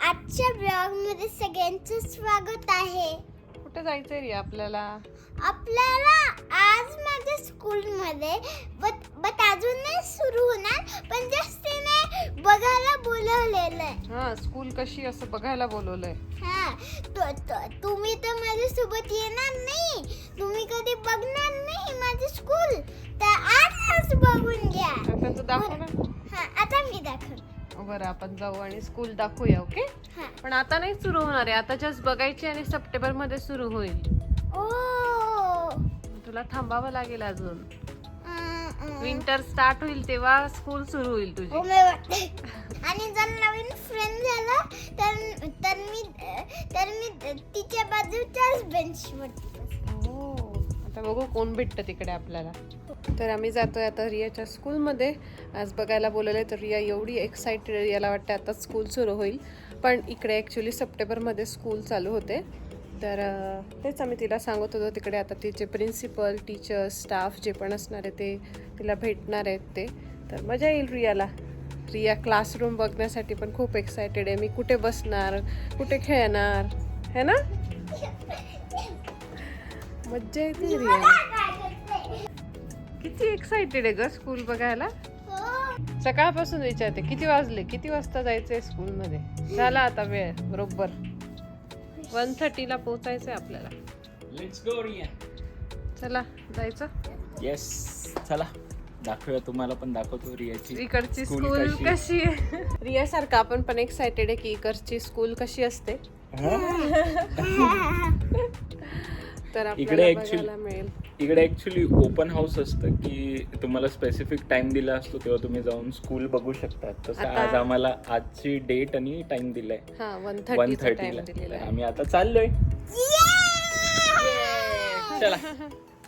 आजच्या ब्लॉगमध्ये सगळ्यांचं स्वागत आहे. कुठे जायचंय रे आपल्याला? आपल्याला आज माझ्या स्कूलमध्ये बट बट अजून नाही सुरू होणार पण जस्ट तिने बघायला बोलवलेलं आहे. हा स्कूल कशी असं बघायला बोलवलंय? हा तो- तो- तुम्ही तर माझ्यासोबत येणार नाही. तुम्ही कधी बघणार स्कूल. तर आजच बघून घ्या. तर त्यांचं दाखव ना. हा आता मी दाखव बरं आपण जाऊ आणि स्कूल दाखवूया ओके? हा. पण आता नाही सुरू होणार आहे. आता जस्ट बघायची आणि सप्टेंबरमध्ये सुरू होईल. ओ. तुला थांबावं लागेल अजून. विंटर स्टार्ट होईल तेव्हा स्कूल सुरू होईल हो तुझी वाटते आणि जर नवीन फ्रेंड झाला तर तर मी तर मी तिच्या बाजूच्याच बेंचवरती. हो आता बघू कोण भेटतं तिकडे आपल्याला. तर आम्ही जातोय आता रियाच्या स्कूलमध्ये. आज बघायला बोलवलंय तर रिया एवढी एक्साइटेड रियाला वाटतं आता स्कूल सुरू होईल. पण इकडे ॲक्च्युली सप्टेंबरमध्ये स्कूल चालू होते. तर तेच आम्ही तिला सांगत होतो तिकडे आता तिचे प्रिन्सिपल टीचर्स स्टाफ जे पण असणार आहे ते तिला भेटणार आहेत ते. तर मजा येईल रियाला. रिया क्लासरूम बघण्यासाठी पण खूप एक्सायटेड आहे. मी कुठे बसणार? कुठे खेळणार? है ना? मज्जा येते रिया किती एक्साइटेड आहे ग स्कूल बघायला? हो. सकाळपासून विचारते किती वाजले? किती वाजता जायचंय स्कूलमध्ये झाला आता वेळ बरोबर. वन थर्टीला पोचायचंय आपल्याला. लेट्स गो रिया चला जायचं? येस चला. दाखवूया तुम्हाला पण दाखवतो रियाची इकडची स्कूल कशी? कशी आहे. रिया सारखं आपण पण एक्साइटेड आहे की इकडची स्कूल कशी असते. तर इकडे मिळेल. इकडे ऍक्च्युली ओपन हाऊस असतं की तुम्हाला स्पेसिफिक टाइम दिला असतो तेव्हा तुम्ही जाऊन स्कूल बघू शकता. तसं आता- आज आम्हाला आजची डेट आणि टाइम दिलाय. हा वन थर्टीला दिलेला आहे. आम्ही आता चाललोय. चला.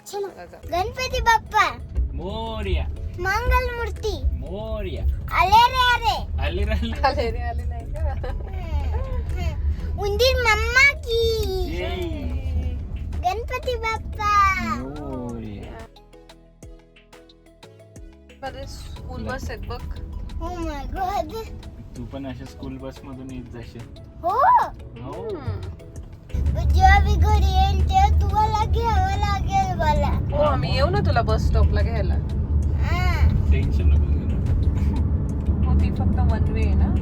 चलो चला. जाऊ. गणपती बाप्पा. मोर्या. मंगल मूर्ती मोर्या. आले रे अरे आले राहिले आले. रे आले नाही का? उंदीर मम्मा की. गणपती बाप्पा. स्कूल बस आहेत बघ. हो माय गॉड तू पण अशा स्कूल बस मधून येत जाशील. हो. हो. जेव्हा मी घरी येईन तेव्हा तुम्हाला घ्यावं लागेल मला. हो आम्ही येऊ ना तुला बस स्टॉपला घ्यायला. हा. टेन्शन नको घेऊ. हो ती फक्त वन वे आहे ना.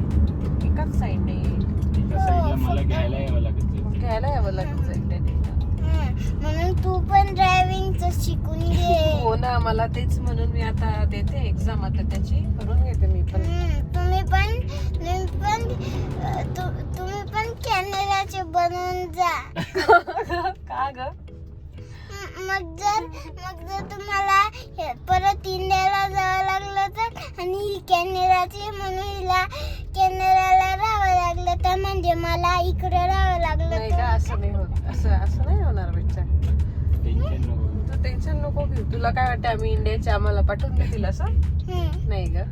एकाच साईडने एका साईडला मला घ्यायला यावं लागत जाईल. घ्यायला यावं लागेल हा. म्हणून तू पण ड्रायव्हिंगच शिकून घे. हो ना मला तेच म्हणून मी आता देते एक्झाम आता त्याची करून घेते मी पण. तुम्ही पण तुम्ही पण तु- तुम्ही पण कॅमेराचे बनवून जा. का ग? म- मग जर मग जर तुम्हाला हे परत इंडियाला जावं लागलं तर आणि ही म्हणून हिला कॅमेराला राहावं लागलं तर म्हणजे मला इकडे राहावं लागलं नाही का असं नाही होत. असं असं नाही होणार बिच्चा टेन्शन नको घेऊ. तू टेन्शन नको घेऊ. तुला काय वाटतं आम्ही इंडियाचे आम्हाला पाठवून देतील असं? हम्म. नाही ग.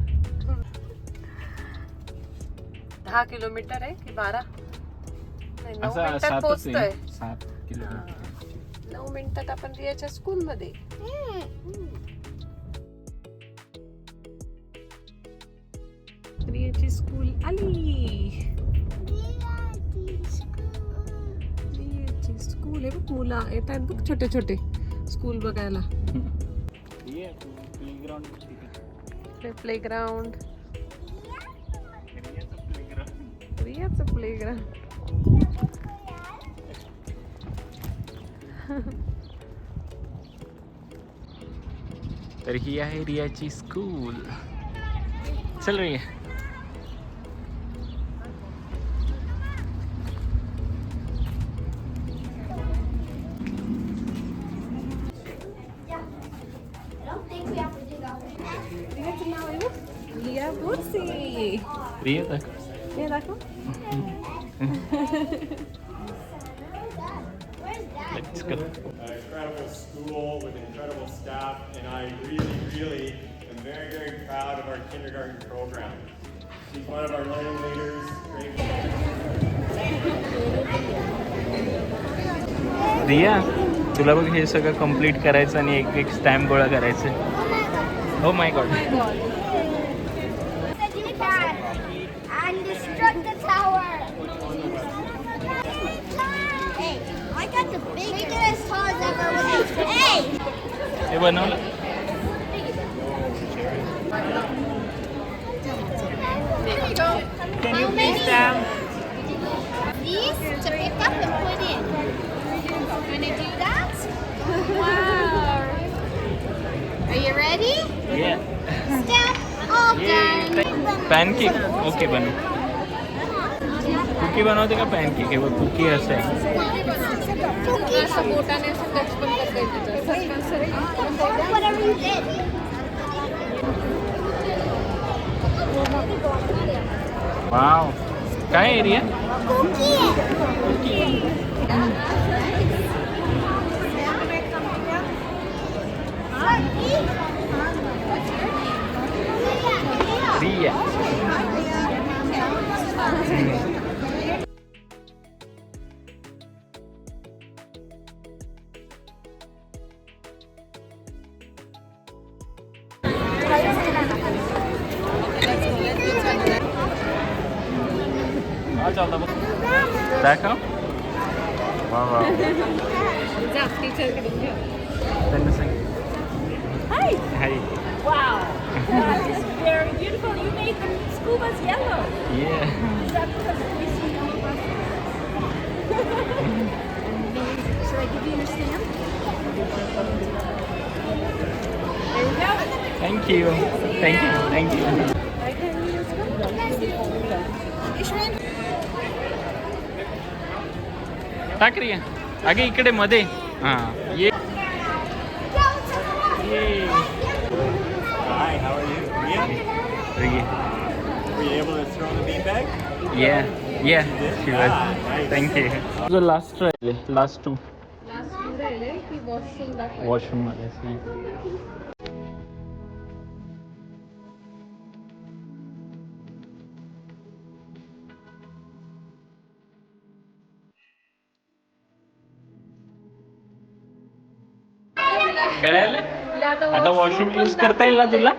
दहा किलोमीटर आहे की बारा? नाही नऊ असं मिनिटात सातच पोहोचतोय. आहे. सात किलोमीटर. नऊ मिनिटात आपण रियाच्या स्कूल मध्ये. हम्म. रियाची स्कूल आली रियाची स्कूल आहे बघ मुलं येत आहेत बघ छोटे छोटे. स्कूल बघायला. प्लेग्राऊंड प्ले ग्राउंड रियाचं प्ले ग्राउंड तर ही आहे रियाची स्कूल चल रिया रियाचं नाव आहे बघ रिया रिया तर हे दाखव let's go an incredible school with incredible staff, and I really, really am very, very proud of our kindergarten program. She's one of our learning leaders, Riya तुला बघ हे सगळं कंप्लीट करायचं आणि एक एक स्टॅम्प गोळा करायचं हो my god bueno. There you go. Can you please down? These to pick up and put in. Gonna do that? Wow. Are you ready? Yeah. Step all done. Pancake. Okay, Banu. Cookie बनवते का pancake हे बघ cookie असं आहे असं बोटाने असं touch पण करता येते त्याच्यात. Whatever you did. वाव काय area. Riya beautiful. You made the school bus yellow. ये Is that because we see yellow buses? Should I give you your stamp? There you go. Thank you thank you thank you टाक रिया अगे इकडे मध्ये हा ये ये Yeah, yeah, she was. Thank you. तुझं last राहिले last two वॉशरूममध्ये कळालं? आता वॉशरूम यूज करता येईल ना तुला?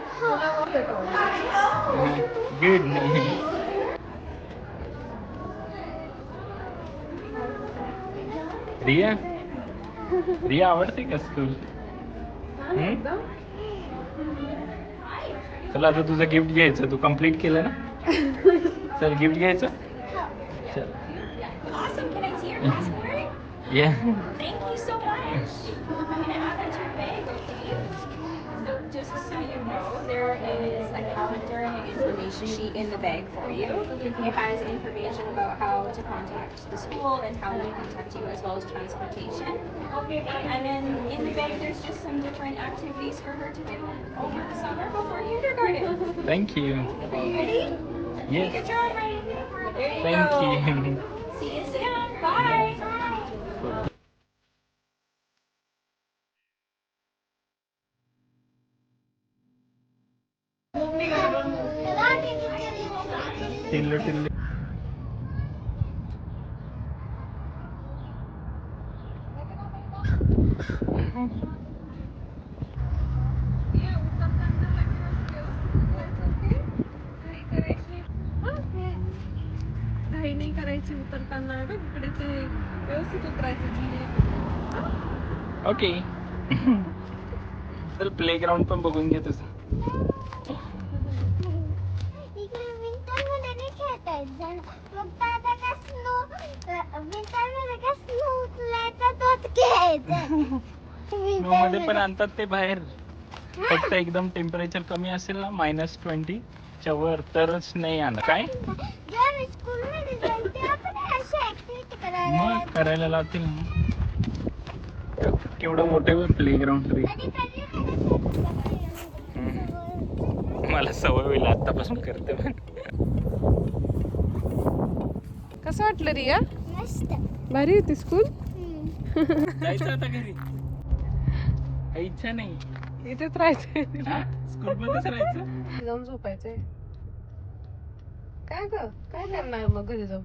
गुड रिया रिया आवडते का स्कूल चला आता तुझं गिफ्ट घ्यायचं. तू कंप्लीट केलं ना? चल गिफ्ट घ्यायचं? चल? ये sheet in the bag for you. It has information about how to contact the school and how to contact you as well as transportation. And then in the bag there's just some different activities for her to do over the summer before kindergarten. Thank you. Are you ready? Yes. Get job, own. There you Thank go. you. See you soon. Bye. घाई नाही करायची उतरताना इकडे ते व्यवस्थित उतरायचं okay. चल play ground पण बघून घे तुझं इकडे विंटरमध्ये नाही खेळता येत जण फक्त आता का स्नो विंटरमध्ये का स्नो उचलायचा तोच खेळायचा स्नो मध्ये पण आणतात ते बाहेर. फक्त एकदम टेम्परेचर कमी असेल ना मायनस च्या वर तरच नाही आणत. काय? जेव्हा मी स्कूलमध्ये जाईल तेव्हा पण अशी ऍक्टिव्हिटी करायला मग करायला लावतील ना. केवढं मोठं प्ले ग्राउंड तरी कधी मला सवय होईल आतापासून करते पण. कसं वाटलं रिया? मस्त. भारी होती स्कूल. जायचं आता घरी. काही इच्छा नाही. इथेच राहायचंय. स्कूल मध्येच राहायचं. जाऊन झोपायचंय. काय ग? काय करणार मग घरी जाऊन?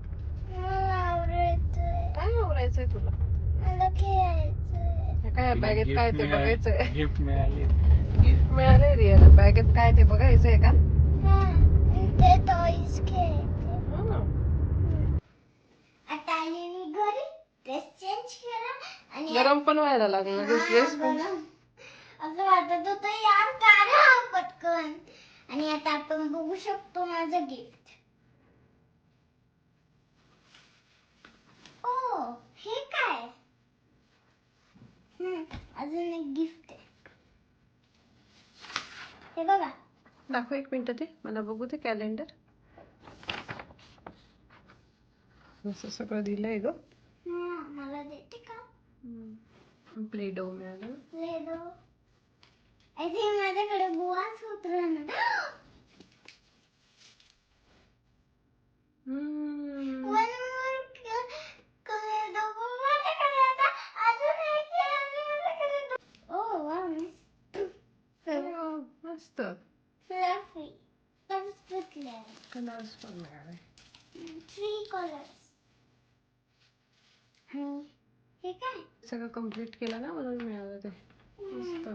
मला आवडायचंय काय आवरायचंय तुला? मला खेळायचंय. काय बॅगेत काय ते बघायचंय? गिफ्ट मिळाली. गिफ्ट मिळाले रियाला. बॅग बॅगेत काय ते बघायचं आहे का ते टॉईज खेळायचे आता आली मी घरी ड्रेस चेंज केला आणि गरम पण व्हायला लागलं ड्रेस. असं वाटत होतं यार काढा हा पटकन. आणि आता आपण बघू शकतो माझं गिफ्ट ओ हे काय? हम्म, अजून एक गिफ्ट आहे. हे बघा. दाखव एक मिनिट ते मला बघू ते कॅलेंडर असं सगळं दिलंय ग. मला देते प्लेडो मिळालं. प्लेडो माझ्याकडे बुवाच होत ना हम्म. One more क- Cluedo. माझ्याकडे आता अजून एक आहे आणि माझ्याकडे दो- Oh, wow, nice. हो, मस्त Fluffy. Colours घेतले आहे. कलर्स पण मिळाले Three colors. हे काय सगळं कंप्लीट केलं ना म्हणून मिळालं ते. मस्त.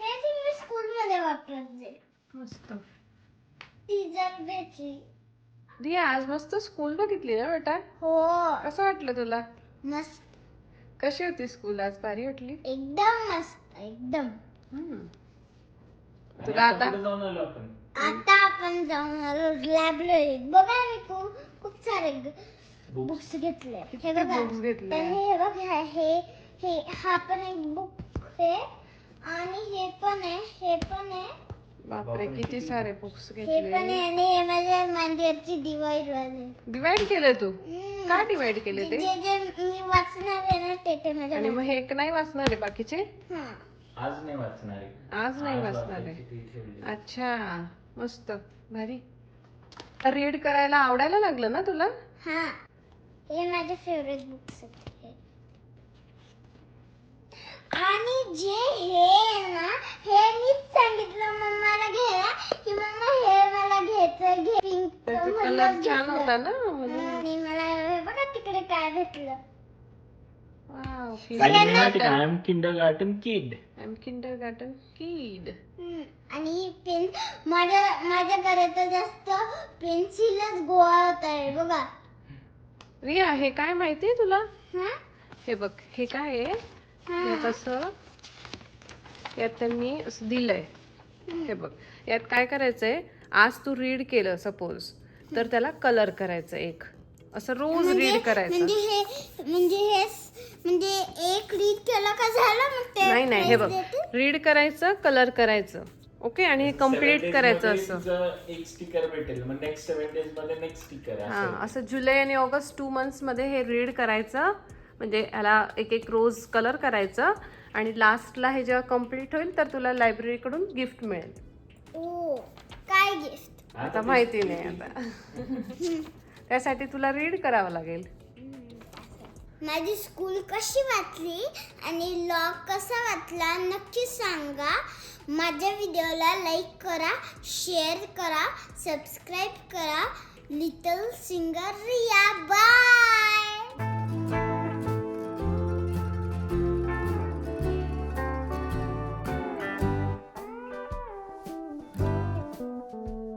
हे ती मी स्कूल मध्ये वापरत मस्त. भेटली. रिया आज मस्त स्कूल बघितली ना बेटा? हो. कसं वाटलं तुला? मस्त. कशी होती स्कूल आज भारी वाटली? एकदम मस्त एकदम. हम्म. तुला आता कुठे जाऊन आलो आपण? आता आपण जाऊन आलो. लायब्ररीत बघा मी खूप खूप सारे बुक्स घेतले हे बघा घेतले? तर हे बघ हे हे हे हा पण एक बुक आहे आणि हे पण आहे हे पण आहे बापरे किती सारे बुक्स हे पण आहे घेतले आणि हे माझ्या मांडीवरची डिवाइड वाले डिवाइड केले तू. का डिवाइड केले ते जे जे मी वाचणार आहे ना ते ते माझ्या आणि मग हे एक नाही वाचणार आहे बाकीचे हा. आज नाही वाचणार आहे आज नाही वाचणार वाचायची आहे ती ठेवली. अच्छा मस्त भारी रीड करायला आवडायला लागलं ना तुला हा हे माझे फेवरेट बुक्स आहेत हे. आणि जे हे ना हे मीच सांगितलं मम्माला घ्यायला की मम्मा हे मला घ्यायचं घे पिंक कलर छान होता ना आणि मला हे बघा तिकडे काय भेटलं wow I am kinder kid am kinder kid आणि पेन माझ्या माझ्याकडे तर जास्त पेन्सिलच गोळा होत आहे बघा रिया हे काय माहितीये तुला? हा? बघ हे काय आहे? यात असं यात त्यांनी असं दिलंय. हे बघ यात काय करायचंय? आज तू रीड केलं सपोज तर त्याला कलर करायचं एक. असं रोज रीड करायचं. म्हणजे हे म्हणजे हे स- म्हणजे एक रीड केलं का झालं मग ते? नाही नाही हे बघ? रीड करायचं कलर करायचं. ओके आणि हे कंप्लीट करायचं असं. एक स्टिकर भेटेल. मग नेक्स्ट सेव्हन डेजमध्ये नेक्स्ट स्टिकर हा असं. जुलै आणि ऑगस्ट टू मंथ्समध्ये हे रीड करायचं. म्हणजे ह्याला एक एक रोज कलर करायचं. आणि लास्टला हे जेव्हा कंप्लीट होईल तर तुला लायब्ररीकडून गिफ्ट मिळेल. ओ काय गिफ्ट आता माहिती नाही आता. त्यासाठी तुला रीड करावं लागेल. माझी स्कूल कशी वाटली आणि लॉग कसा वाटला नक्की सांगा. माझ्या व्हिडिओला लाईक करा शेअर करा सबस्क्राईब करा. Little singer Riya bye